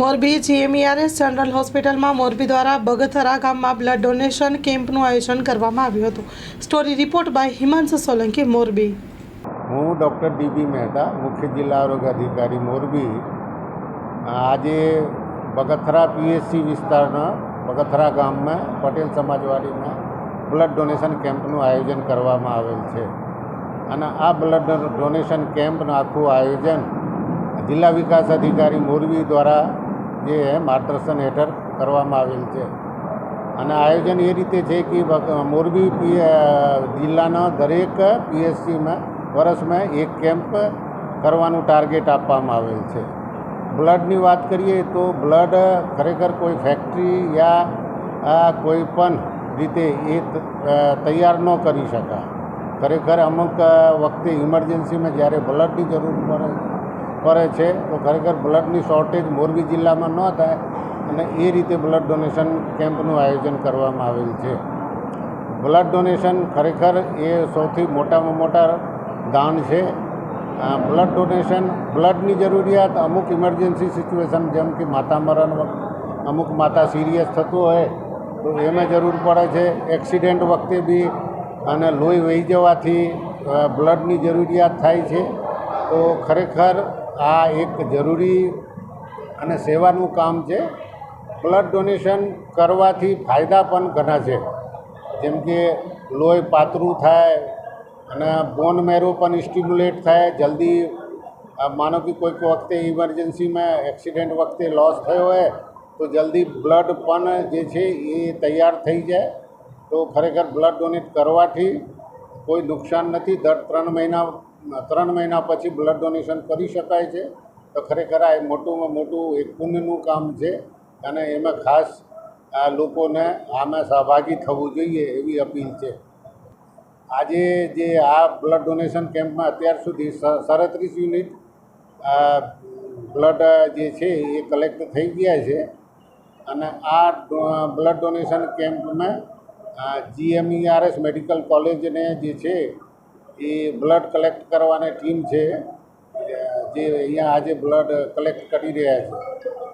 Morbi GMERS general હોસ્પિટલમાં મોરબી દ્વારા બગથરા ગામમાં બ્લડ ડોનેશન કેમ્પનું આયોજન કરવામાં આવ્યું હતું. Story report by Himanshu Solanki, Morbi. હું ડૉક્ટર ડીબી મહેતા, મુખ્ય જિલ્લા આરોગ્ય અધિકારી મોરબી. આજે બગથરા પીએચસી વિસ્તારના બગથરા ગામમાં પટેલ સમાજવાડીમાં બ્લડ ડોનેશન કેમ્પનું આયોજન કરવામાં આવેલ છે. અને આ બ્લડ ડોનેશન કેમ્પનું આખું આયોજન જિલ્લા વિકાસ અધિકારી મોરબી દ્વારા જે માર્ગદર્શન હેઠળ કરવામાં આવેલ છે. અને આયોજન એ રીતે છે કે મોરબી જિલ્લાના દરેક પીએચસીમાં વર્ષમાં એક કેમ્પ કરવાનું ટાર્ગેટ આપવામાં આવેલ છે. બ્લડની વાત કરીએ તો બ્લડ ખરેખર કોઈ ફેક્ટરી યા કોઈ પણ રીતે એ તૈયાર ન કરી શકાય. ખરેખર અમુક વખતે ઇમરજન્સીમાં જ્યારે બ્લડની જરૂર પડે પડે છે, તો ખરેખર બ્લડની શોર્ટેજ મોરબી જિલ્લામાં ન થાય અને એ રીતે બ્લડ ડોનેશન કેમ્પનું આયોજન કરવામાં આવેલ છે. બ્લડ ડોનેશન ખરેખર એ સૌથી મોટામાં મોટા દાન છે. બ્લડ ડોનેશન બ્લડની જરૂરિયાત અમુક ઇમરજન્સી સિચ્યુએશન જેમ કે માતા મરણ વખત અમુક માતા સિરિયસ થતું હોય, તો એમાં જરૂર પડે છે. એક્સિડન્ટ વખતે બી અને લોહી વહી જવાથી બ્લડની જરૂરિયાત થાય છે. તો ખરેખર આ એક જરૂરી અને સેવાનું કામ છે. બ્લડ ડોનેશન કરવાથી ફાયદા પણ ઘણા છે. જેમ કે લોહી પાતળું થાય અને બોન મેરો પણ સ્ટિમ્યુલેટ થાય. જલ્દી માનો કે કોઈક વખતે ઇમરજન્સીમાં એક્સિડન્ટ વખતે લોસ થયો હોય, તો જલ્દી બ્લડ પણ જે છે એ તૈયાર થઈ જાય. તો ખરેખર બ્લડ ડોનેટ કરવાથી કોઈ નુકસાન નથી. દર ત્રણ મહિના ત્રણ મહિના પછી બ્લડ ડોનેશન કરી શકાય છે. તો ખરેખર આ મોટુંમાં મોટું એક પુણ્યનું કામ છે અને એમાં ખાસ આ લોકોને આમાં સહભાગી થવું જોઈએ એવી અપીલ છે. આજે જે આ બ્લડ ડોનેશન કેમ્પમાં અત્યાર સુધી સાડત્રીસ યુનિટ બ્લડ જે છે એ કલેક્ટ થઈ ગયા છે અને આ બ્લડ ડોનેશન કેમ્પમાં જીએમઈઆરએસ મેડિકલ કોલેજને જે છે એ બ્લડ કલેક્ટ કરવાની ટીમ છે. જે અહીંયા આજે બ્લડ કલેક્ટ કરી રહ્યા છે.